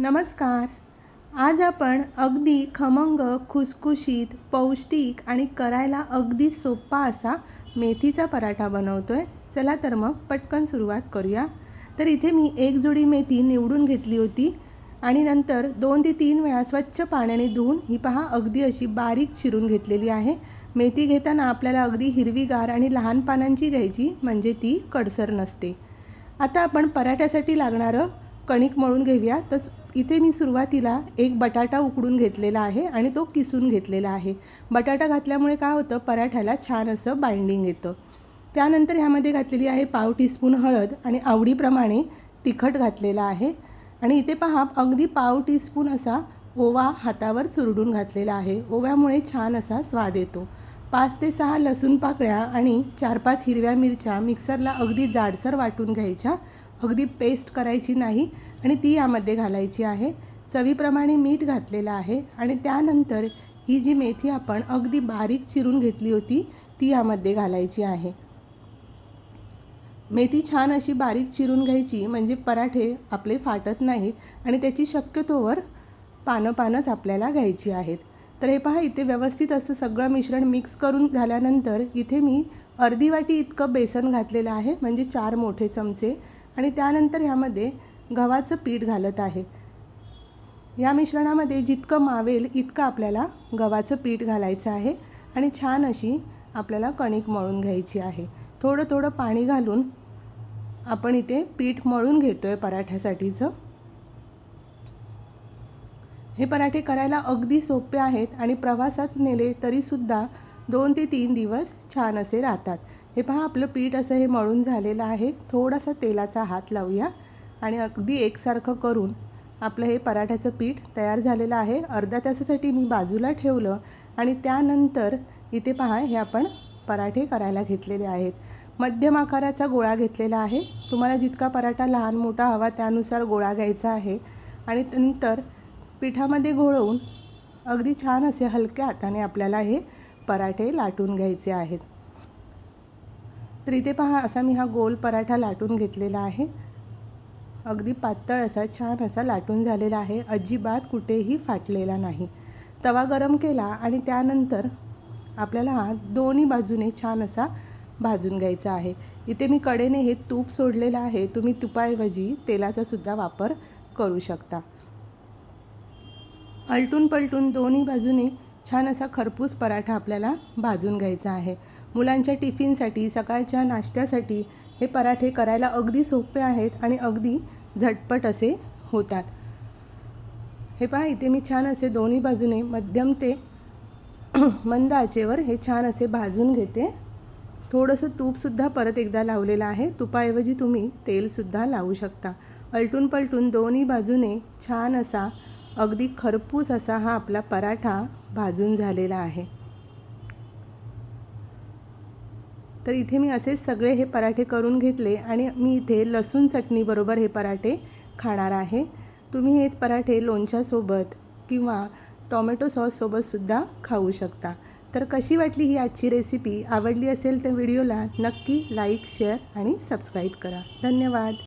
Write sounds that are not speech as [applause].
नमस्कार. आज आपण अगदी खमंग खुसखुशीत पौष्टिक आणि करायला अगदी सोपा असा मेथीचा पराठा बनवतो आहे चला तर मग पटकन सुरुवात करूया. तर इथे मी एक जोडी मेथी निवडून घेतली होती आणि नंतर दोन ते तीन वेळा स्वच्छ पाण्याने धुवून ही पहा अगदी अशी बारीक चिरून घेतलेली आहे. मेथी घेताना आपल्याला अगदी हिरवीगार आणि लहान पानांची घ्यायची म्हणजे ती कडसर नसते. आता आपण पराठ्यासाठी लागणारं कणिक मळून घेऊया. तर इथे मी सुरुवातीला एक बटाटा उकडून घेतलेला आहे आणि तो किसून घेतलेला आहे. बटाटा घातल्यामुळे काय होतं? पराठ्याला छान असं बाइंडिंग येतं. त्यानंतर ह्यामध्ये घातलेली आहे पाव टीस्पून हळद आणि आवडीप्रमाणे तिखट घातलेला आहे. आणि इथे पहा अगदी पाव टीस्पून असा ओवा हातावर चुरडून घातलेला आहे. ओव्यामुळे छान असा स्वाद येतो. पाच ते सहा लसूण पाकळ्या आणि चार पाच हिरव्या मिरच्या मिक्सरला अगदी जाडसर वाटून घ्यायच्या. अगदी पेस्ट करायची नाही आणि ती यामध्ये घालायची आहे. चवीप्रमाणे मीठ घातलेलं आहे आणि त्यानंतर ही जी मेथी आपण अगदी बारीक चिरून घेतली होती ती यामध्ये घालायची आहे. मेथी छान अशी बारीक चिरून घ्यायची म्हणजे पराठे आपले फाटत नाहीत आणि त्याची शक्यतोवर पानं पानंच आपल्याला घ्यायची आहेत. तर हे पहा इथे व्यवस्थित असं सगळं मिश्रण मिक्स करून झाल्यानंतर इथे मी अर्धी वाटी इतकं बेसन घातलेलं आहे म्हणजे चार मोठे चमचे. आणि त्यानंतर ह्यामध्ये गव्हाचं पीठ घालत आहे. या मिश्रणामध्ये जितकं मावेल इतकं आपल्याला गव्हाचं पीठ घालायचं आहे आणि छान अशी आपल्याला कणिक मळून घ्यायची आहे. थोडं थोडं पाणी घालून आपण इथे पीठ मळून घेतो आहे पराठ्यासाठीचं. हे पराठे करायला अगदी सोपे आहेत आणि प्रवासात नेले तरीसुद्धा दोन ते तीन दिवस छान असे राहतात. हे पहा आपलं पीठ असं हे मळून झालेलं आहे. थोडासा तेलाचा हात लावूया आणि अगदी एकसारखं करून आपलं हे पराठ्याचं पीठ तयार झालेलं आहे. अर्ध्या तासासाठी मी बाजूला ठेवलं आणि त्यानंतर इथे पहा हे आपण पराठे करायला घेतलेले आहेत. मध्यम आकाराचा गोळा घेतलेला आहे. तुम्हाला जितका पराठा लहान मोठा हवा त्यानुसार गोळा घ्यायचा आहे. आणि नंतर पिठामध्ये घोळवून अगदी छान असे हलक्या हाताने आपल्याला हे पराठे लाटून घ्यायचे आहेत. तर इथे पहा असा मी हा गोल पराठा लाटून घेतलेला आहे. अगदी पातळ असा छान असा लाटून झालेला आहे. अजिबात कुठेही फाटलेला नाही. तवा गरम केला आणि त्यानंतर आपल्याला हा दोन्ही बाजूने छान असा भाजून घ्यायचा आहे. इथे मी कडेने हे तूप सोडलेलं आहे. तुम्ही तुपाऐवजी तेलाचा सुद्धा वापर करू शकता. अलटून पलटून दोन्ही बाजूने छान असा खरपूस पराठा आपल्याला भाजून घ्यायचा आहे. मुलांच्या टिफिनसाठी सकाळच्या नाश्त्यासाठी हे पराठे करायला अगदी सोपे आहेत आणि अगदी झटपट असे होतात. हे पहा इथे मी छान असे दोन्ही बाजूने मध्यम ते [clears throat] मंद आचेवर हे छान असे भाजून घेते. थोडंसं तूपसुद्धा परत एकदा लावलेलं आहे. तुपाऐवजी तुम्ही तेलसुद्धा लावू शकता. अलटून पलटून दोन्ही बाजूने छान असा अगदी खरपूस असा हा आपला पराठा भाजून झालेला आहे. तर इथे मी असेच सगळे हे पराठे करून घेतले आणि मी इथे लसूण चटणीबरोबर हे पराठे खाणार आहे. तुम्ही हे पराठे लोणच्यासोबत किंवा टॉमॅटो सॉससोबतसुद्धा खाऊ शकता. तर कशी वाटली ही आजची रेसिपी? आवडली असेल तर व्हिडिओला नक्की लाईक शेअर आणि सबस्क्राईब करा. धन्यवाद.